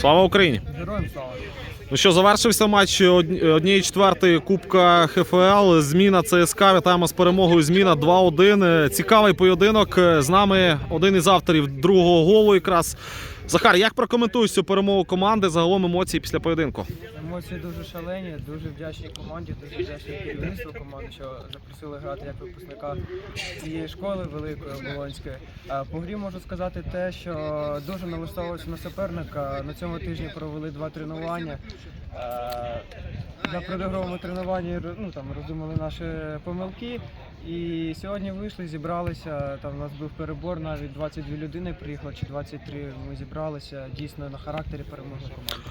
Слава Україні! Героям слава. Ну що, завершився матч однієї четвертої Кубка ХФЛ. Зміна ЦСКА. Вітаємо з перемогою. Зміна 2-1. Е, Цікавий поєдинок. З нами один із авторів другого голу. Якраз Захар, як прокоментуєш цю перемогу команди? Загалом емоції після поєдинку? Емоції дуже шалені, дуже вдячні команді, дуже вдячні керівництву команди, що запросили грати як випускника цієї школи великої оболонської. По грі можу сказати те, що дуже налаштовувався на суперника. На цьому тижні провели два тренування. На предігровому тренуванні ну, там, роздумали наші помилки. І сьогодні вийшли, зібралися. Там у нас був перебор, навіть 22 людини приїхало, чи 23 ми зібралися. Дійсно на характері перемогли команду.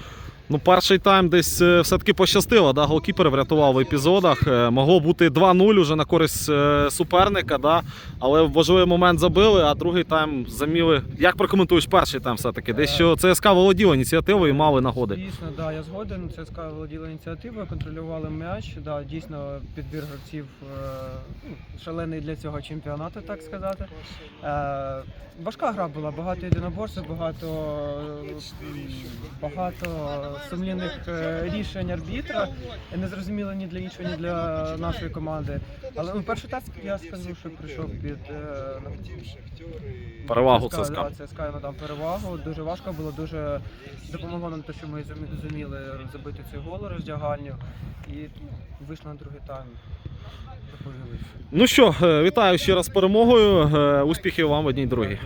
Ну, перший тайм десь е, все-таки пощастило. Да? Голкіпер врятував в епізодах. Е, Могло бути 2-0 уже на користь е, суперника, да? але важливий момент забили, а другий тайм заміли. Як прокоментуєш перший тайм все-таки? Десь що ЦСКА володіло ініціативою і мали нагоди. Дійсно, да, я згоден. ЦСКА володіла ініціативою, контролювали м'яч. Да, дійсно, підбір гравців ну, шалений для цього чемпіонату, так сказати. Важка гра була, багато єдиноборців, багато, багато сумлінних е, рішень арбітра. Не зрозуміло ні для іншого, ні для нашої команди. Але ну, перший тест я скажу, що прийшов під е, Перевагу ЦСКА. ЦСКА. Да, ЦСКА надам перевагу. Дуже важко було, дуже допомогло нам те, що ми зумі- зуміли забити цей гол роздягальню і вийшли на другий тайм. Ну що, е, вітаю ще раз з перемогою. Успіхів вам в одній другій.